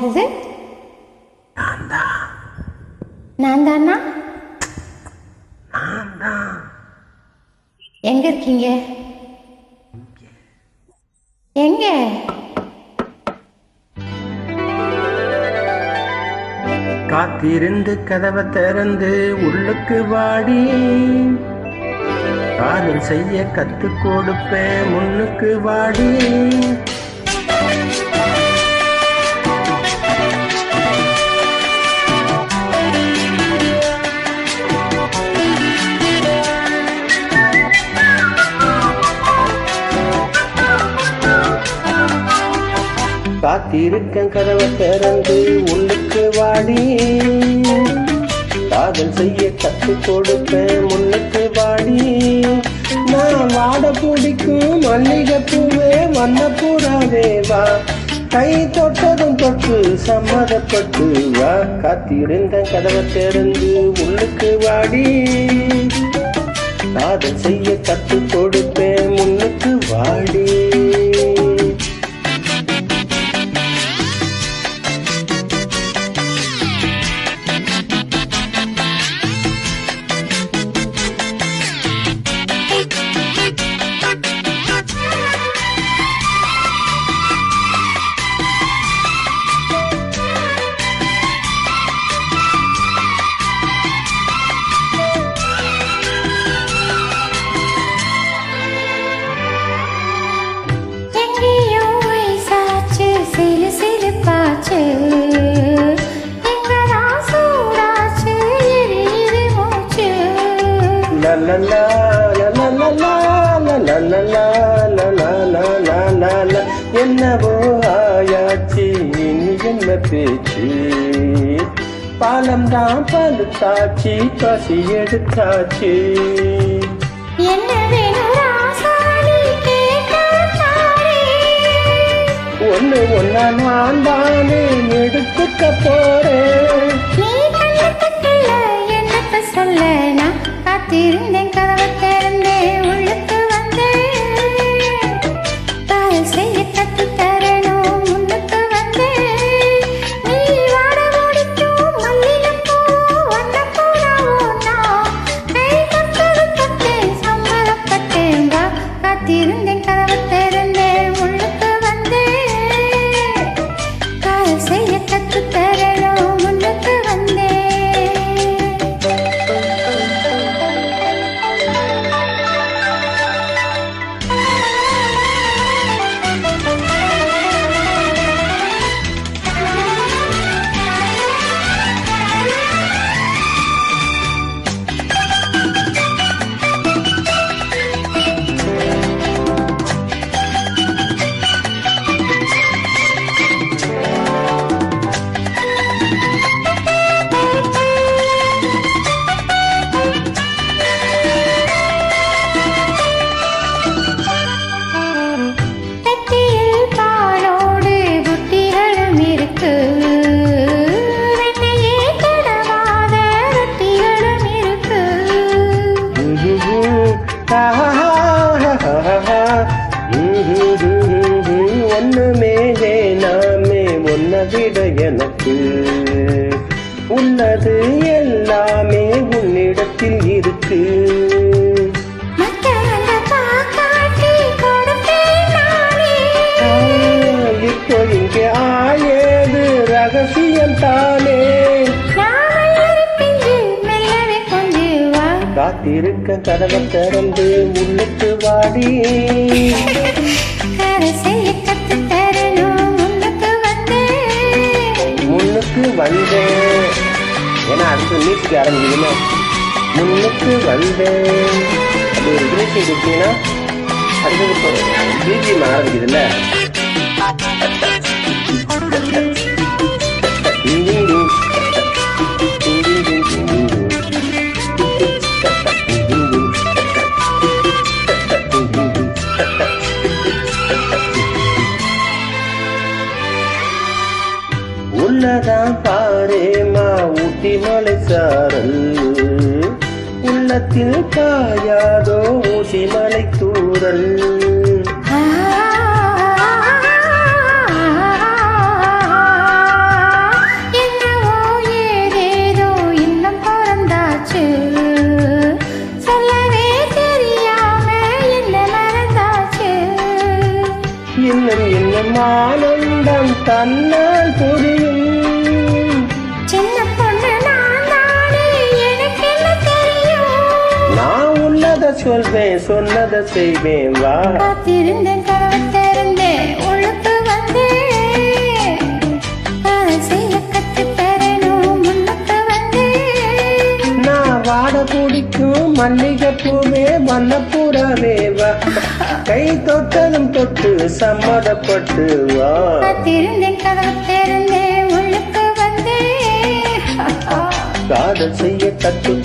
யார் இது நான் தானா எங்க இருக்கீங்க? எங்க? காத்திருந்து கதவை திறந்து உள்ளுக்கு வாடி. காதல் செய்ய கத்து கொடுப்பேன் முன்னுக்கு வாடி. காத்திருக்கேன் கதவை திறந்து உள்ளுக்கு வாடி. காதல் செய்ய கத்து கொடுப்பேன் முன்னுக்கு வாடி. நான் வாட பிடிக்கும் மல்லிகை பூவே வண்ண பூராவே வா. கை தொட்டதும் தொட்டு சம்மதப்பட்டு வா. காத்திருந்த கதவை திறந்து உள்ளுக்கு வாடி. காதல் செய்ய கத்து கொடுப்பேன் என்னவோ ஆயாச்சு இனி என்ன பேச்சு? பாலம் தான் பழுத்தாச்சு பசி எடுத்தாச்சு. ஒண்ணு ஒன்னா நான்? தானே எடுத்துக்க போறேன். சொல்ல? நான் காத்திருந்தேன் விட எனக்கு உள்ளது எல்லாமே உன்னிடத்தில் இருக்கு. இப்போ இங்கே ஆயேது ரகசியம் தானே. காத்திருக்க கதவை திறந்து உள்ளுக்கு வாடி. முன்னுக்கு வந்தேன் ஏன்னா அடுத்து நீட்டுக்கு ஆரம்பிக்குதுல முன்னுக்கு வந்தேன் அது ஒரு கிரீட்டிங் கொடுத்தீங்கன்னா அடுத்தது பிஜிஎம் ஆரம்பிக்குதுல்ல உள்ளதான் பாரேமா ஊட்டி மலை சாரல் உள்ளத்தில் காயாதோ ஊட்டி மலை தூரல். இன்னும் இன்னும் ஆனந்தம் தன்னால் புரியும் சொல்வேன் சொன்னதை செய்வேன் வா. காத்திருந்தேன் கதவை திறந்தேன் வந்தேன். காதல் செய்ய கற்றுத் தரணும் முன்னுக்கு வந்தேன். நான் வாட பிடிக்கும் மல்லிகை பூவே வண்ணப்பூராவே வா. கை தொட்டதும் தொட்டு சம்மதப்பட்டு வா. காத்திருந்தேன் கதவை திறந்தேன் வந்தேன். காதல் செய்ய கத்து